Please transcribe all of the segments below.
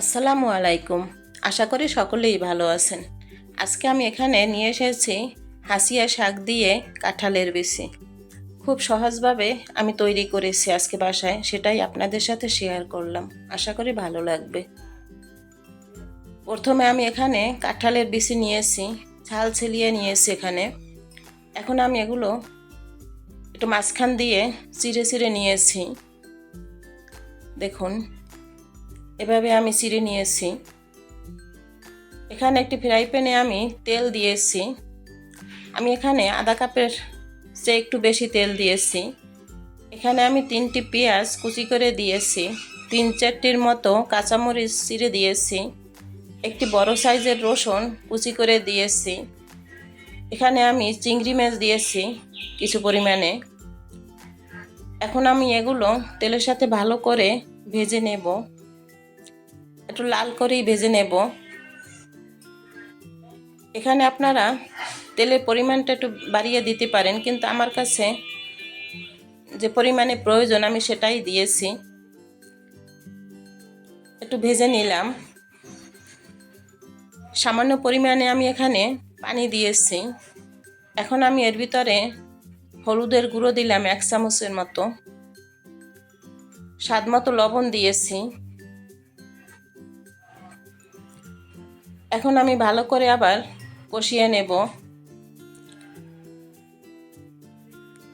আসসালামু আলাইকুম। আশা করি সকলেই ভালো আছেন। আজকে আমি এখানে নিয়ে এসেছি হাসিয়া শাক দিয়ে কাঁঠালের বেশি। খুব সহজভাবে আমি তৈরি করেছি আজকে বাসায়, সেটাই আপনাদের সাথে শেয়ার করলাম। আশা করি ভালো লাগবে। প্রথমে আমি এখানে কাঁঠালের বিচি নিয়েছি ছাল ছেলিয়ে নিয়েছি এখানে। এখন আমি এগুলো একটু মাঝখান দিয়ে চিড়ে চিড়ে নিয়েছি। দেখুন এভাবে আমি চিড়ে নিয়েছি। এখানে একটি ফ্রাই প্যানে আমি তেল দিয়েছি। আমি এখানে আধা কাপের চেয়ে একটু বেশি তেল দিয়েছি। এখানে আমি তিনটি পেঁয়াজ কুচি করে দিয়েছি। তিন চারটির মতো কাঁচামরিচ চিড়ে দিয়েছি। একটি বড় সাইজের রসুন কুচি করে দিয়েছি। এখানে আমি চিংড়ি মাছ দিয়েছি কিছু পরিমাণে। এখন আমি এগুলো তেলের সাথে ভালো করে ভেজে নেব। একটু লাল করেই ভেজে নেব। এখানে আপনারা তেলের পরিমাণটা একটু বাড়িয়ে দিতে পারেন, কিন্তু আমার কাছে যে পরিমাণে প্রয়োজন আমি সেটাই দিয়েছি। একটু ভেজে নিলাম। সামান্য পরিমাণে আমি এখানে পানি দিয়েছি। এখন আমি এর ভিতরে হলুদের গুঁড়ো দিলাম এক চামচের মতো। স্বাদ মতো লবণ দিয়েছি। এখন আমি ভালো করে আবার কষিয়ে নেব।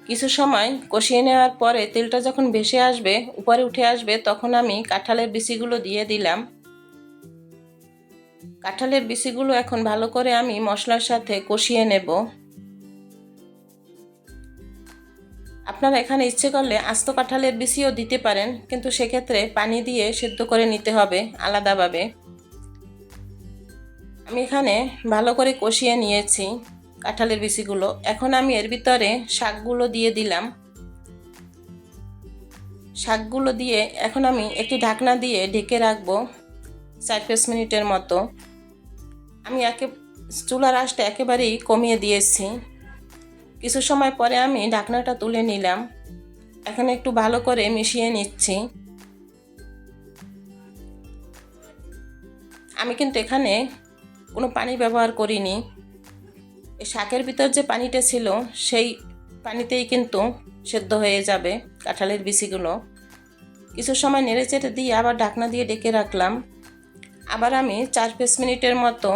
কিছু সময় কষিয়ে নেওয়ার পরে তেলটা যখন ভেসে আসবে, উপরে উঠে আসবে, তখন আমি কাঁঠালের বিচিগুলো দিয়ে দিলাম। কাঁঠালের বিচিগুলো এখন ভালো করে আমি মশলার সাথে কষিয়ে নেব। আপনারা এখানে ইচ্ছে করলে আস্ত কাঁঠালের বিচিও দিতে পারেন, কিন্তু সেক্ষেত্রে পানি দিয়ে সেদ্ধ করে নিতে হবে আলাদাভাবে। আমি এখানে ভালো করে কষিয়ে নিয়েছি কাঁঠালের বিচিগুলো। এখন আমি এর ভিতরে শাকগুলো দিয়ে দিলাম। শাকগুলো দিয়ে এখন আমি একটি ঢাকনা দিয়ে ঢেকে রাখব চার পাঁচ মিনিটের মতো। আমি একে চুলার আঁচটা একেবারেই কমিয়ে দিয়েছি। কিছু সময় পরে আমি ঢাকনাটা তুলে নিলাম। এখন একটু ভালো করে মিশিয়ে নিচ্ছি। আমি কিন্তু এখানে কোনো পানি ব্যবহার করিনি। শাকের ভিতর যে পানিটা ছিল, সেই পানিতেই কিন্তু সেদ্ধ হয়ে যাবে কাঁঠালের বিচিগুলো। কিছু সময় নেড়ে চেড়ে দিয়ে আবার ঢাকনা দিয়ে ডেকে রাখলাম। আবার আমি চার পাঁচ মিনিটের মতো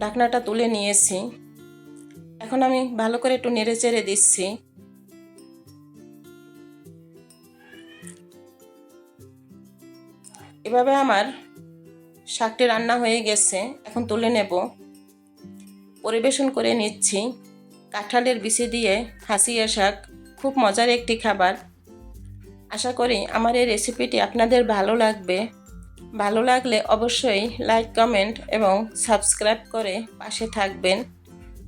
ঢাকনাটা তুলে নিয়েছি। এখন আমি ভালো করে একটু নেড়ে চেড়ে দিচ্ছি। এভাবে আমার শাকটি রান্না হয়ে গেছে, এখন তুলে নেব। পরিবেশন করে নিচ্ছি। কাঁঠালের বিচি দিয়ে হাসিয়া শাক, খুব মজার একটি খাবার। আশা করি আমার এই রেসিপিটি আপনাদের ভালো লাগবে। ভালো লাগলে অবশ্যই লাইক, কমেন্ট এবং সাবস্ক্রাইব করে পাশে থাকবেন।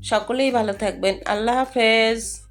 সকলেই ভালো থাকবেন। আল্লাহ হাফেজ।